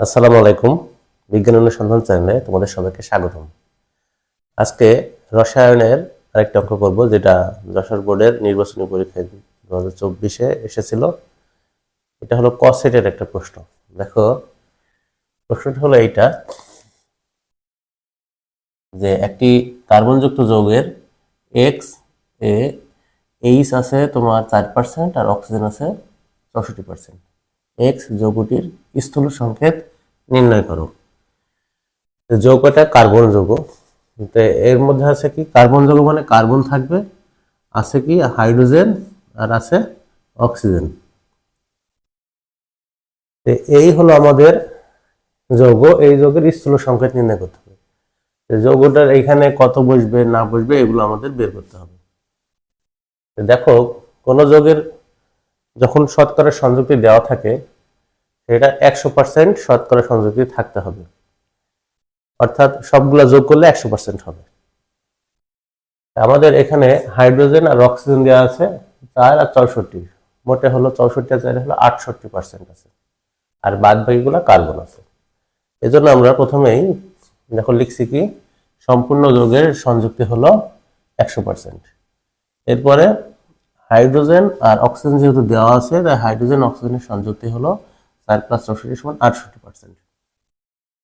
আসসালামু আলাইকুম, বিজ্ঞান অনুসন্ধান চ্যানেলে তোমাদের সবাইকে স্বাগতম। আজকে রসায়নের আরেকটা অঙ্ক করব, যেটা যশোর বোর্ডের নির্বাচনী পরীক্ষায় দু হাজার চব্বিশে এসেছিল। এটা হলো কসেটের একটা প্রশ্ন। দেখো, প্রশ্নটা হলো এইটা, যে একটি কার্বনযুক্ত যৌগের এক্স এ এইচ আছে তোমার চার পার্সেন্ট আর অক্সিজেন আছে চৌষট্টি পার্সেন্ট এক্স যৌগটির স্থূল সংকেত নির্ণয় করো। যৌগটা কার্বন যৌগ। তো এর মধ্যে আছে কি? কার্বন যৌগ মানে কার্বন থাকবে, আছে কি? হাইড্রোজেন আর আছে অক্সিজেন। এই হলো আমাদের যৌগ। এই যৌগের স্থূল সংকেত নির্ণয় করতে হবে। যৌগটার এইখানে কত বসবে, না বসবে, এগুলো আমাদের বের করতে হবে। দেখো, কোন যৌগের যখন শতকরা সংযুক্তি দেওয়া থাকে, সেটা একশো পার্সেন্ট শতকরা সংযুক্তি থাকতে হবে। অর্থাৎ সবগুলা যোগ করলে একশো পার্সেন্ট হবে। আমাদের এখানে হাইড্রোজেন আর অক্সিজেন দেওয়া আছে চার আর চৌষট্টি। মোটে হলো চৌষট্টি আর চার হলো আটষট্টি পার্সেন্ট আছে। আর বাদ বাকিগুলো কার্বন আছে। এজন্য আমরা প্রথমেই দেখো লিখছি কি, সম্পূর্ণ যোগের সংযুক্তি হলো একশো পার্সেন্ট এরপরে হাইড্রোজেন আর অক্সিজেন যেহেতু দেওয়া আছে, তাই হাইড্রোজেন অক্সিজেনের সংযুক্তি হলো চার প্লাস চৌষট্টি সমান আটষট্টি পার্সেন্ট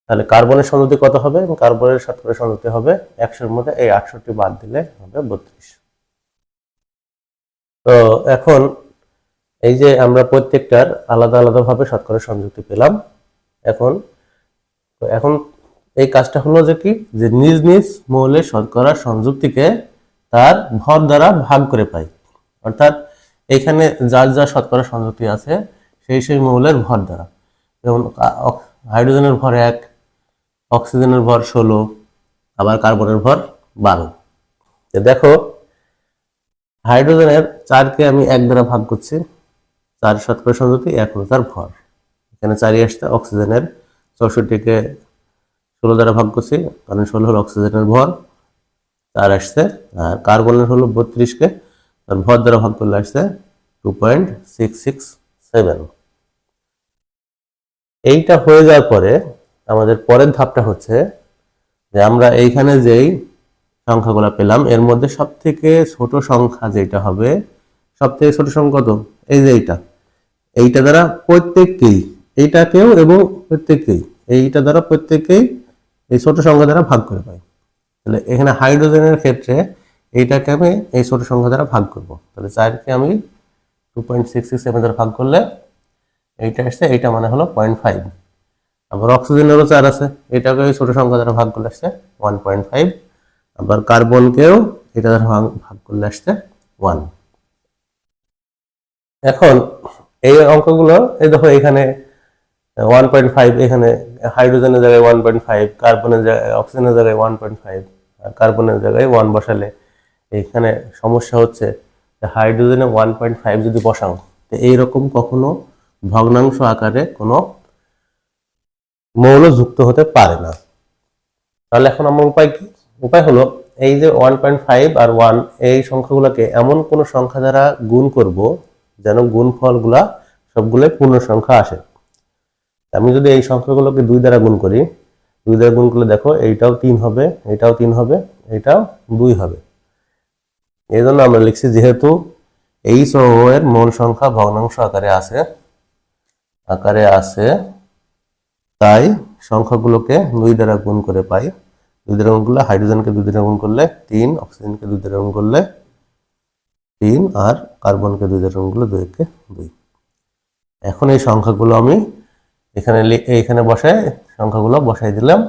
তাহলে কার্বনের সংযুক্তি কত হবে? এবং কার্বনের শতকরা সংযুক্তি হবে একশোর মধ্যে এই আটষট্টি বাদ দিলে হবে বত্রিশ। তো এখন এই যে আমরা প্রত্যেকটার আলাদা আলাদা ভাবে শতকরা সংযুক্তি পেলাম, এখন এখন এই কাজটা হলো যে কি? যে নিজ নিজ মৌলের শতকরা সংযুক্তিকে তার ভর দ্বারা ভাগ করে পাই। অর্থাৎ এখানে যার যা শতকরা সংযুক্তি আছে, সেই সেই মৌলের ভর দ্বারা। যেমন হাইড্রোজেনের ভর এক, অক্সিজেনের ভর ষোলো, আবার কার্বনের ভর বারো। দেখো, হাইড্রোজেনের চারকে আমি এক দ্বারা ভাগ করছি, চার শতকরা সংযুক্তি, এক হলো তার ভর। এখানে চারি আসছে, অক্সিজেনের চৌষট্টিকে ষোলো দ্বারা ভাগ করছি, কারণ ষোলো হলো অক্সিজেনের ভর, চার আসছে, আর কার্বনের হলো বত্রিশকে তার ভর দ্বারা ভাগ করলে আসছে টু পয়েন্ট এইটা হয়ে যাওয়ার পরে আমাদের পরের ধাপটা হচ্ছে যে আমরা এইখানে যেই সংখ্যাগুলো পেলাম, এর মধ্যে সব থেকে ছোট সংখ্যা যেটা হবে সব থেকে ছোট সংখ্যা কত? এই যে এইটা। এইটা দ্বারা প্রত্যেককেই, এইটাকেও এবং প্রত্যেককেই, এইটা দ্বারা প্রত্যেককেই এই ছোট সংখ্যা দ্বারা ভাগ করে পাই। তাহলে এখানে হাইড্রোজেনের ক্ষেত্রে এইটাকে আমি এই ছোট সংখ্যা দ্বারা ভাগ করব। তাহলে চারকে আমি two point six six seven দ্বারা ভাগ করলে এইটা আসছে, এইটা মানে হলো পয়েন্ট ফাইভ আবার অক্সিজেনেরও চার আছে এটাকে ওই ছোট সংখ্যা দ্বারা ভাগ করলে আসছে ওয়ান পয়েন্ট ফাইভ আবার কার্বনকেও এটা দ্বারা ভাগ- করলে আসছে ওয়ান এখন এই অঙ্কগুলো, এই দেখো এখানে ওয়ান পয়েন্ট ফাইভ এখানে হাইড্রোজেনের জায়গায় ওয়ান পয়েন্ট ফাইভ কার্বনের জায়গায় অক্সিজেনের জায়গায় ওয়ান পয়েন্ট ফাইভ কার্বনের জায়গায় ওয়ান বসালে এখানে সমস্যা হচ্ছে হাইড্রোজেনে ওয়ান পয়েন্ট ফাইভ যদি বসাও, তো এইরকম কখনো ভগ্নাংশ আকারে কোনো মৌল যুক্ত হতে পারে না। তাহলে এখন আমার উপায় কি? উপায় হলো এই যে ওয়ান পয়েন্ট ফাইভ আর ওয়ান এই সংখ্যাগুলোকে এমন কোনো সংখ্যা দ্বারা গুণ করব যেন গুণফলগুলা সবগুলোই পূর্ণ সংখ্যা আসে আমি যদি এই সংখ্যাগুলোকে দুই দ্বারা গুণ করি, দুই দ্বারা গুণ করলে দেখো এইটাও তিন হবে, এটাও তিন হবে, এটাও দুই হবে। এই জন্য আমরা লিখছি যেহেতু এই ও এর মূল সংখ্যা ভগ্নাংশ আকারে আছে আকারে আছে, তাই সংখ্যাগুলোকে দুই দ্বারা গুণ করে পাই। দুই দ্বারা গুণ করলে হাইড্রোজেনকে দুই দ্বারা গুণ করলে তিন, অক্সিজেনকে দুই দ্বারা গুণ করলে তিন, আর কার্বনকে দুই দ্বারা গুণ করলে দুই, একে দুই। এখন এই সংখ্যাগুলো আমি এখানে এইখানে বসায়, সংখ্যাগুলো বসাই দিলাম।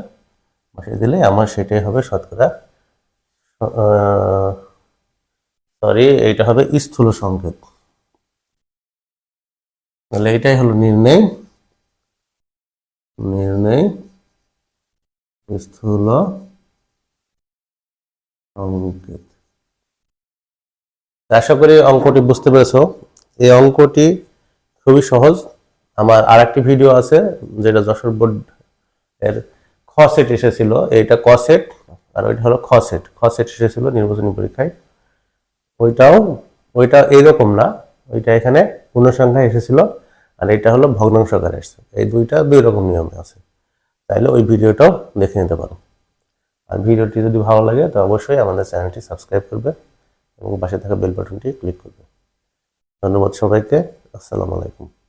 বসাই দিলে আমার সেটাই হবে শতকরা সরি, এইটা হবে স্থূল সংকেত। তাহলে এটাই হলো নির্ণয়। নির্ণয় স্থূল সংকেত। আশা করি অঙ্কটি বুঝতে পেরেছ। এই অঙ্কটি খুবই সহজ। আমার আরেকটি ভিডিও আছে যেটা যশোর বোর্ড এর খ সেট এসেছিল। এইটা ক সেট আর ওইটা হলো খ সেট। খ সেট এসেছিল নির্বাচনী পরীক্ষায়। ওইটাও, ওইটা এইরকম না। ওইটা এখানে পূর্ণসংখ্যা এসেছিল আর এটা হলো ভগ্নাংশ আকারে এসেছে। এই দুইটা দুই রকম নিয়মে আছে। তাইলে ওই ভিডিওটাও দেখে নিতে পারো। আর ভিডিওটি যদি ভালো লাগে, তো অবশ্যই আমাদের চ্যানেলটি সাবস্ক্রাইব করবে এবং পাশে থাকা বেল বাটনটি ক্লিক করবে। ধন্যবাদ সবাইকে। আসসালামু আলাইকুম।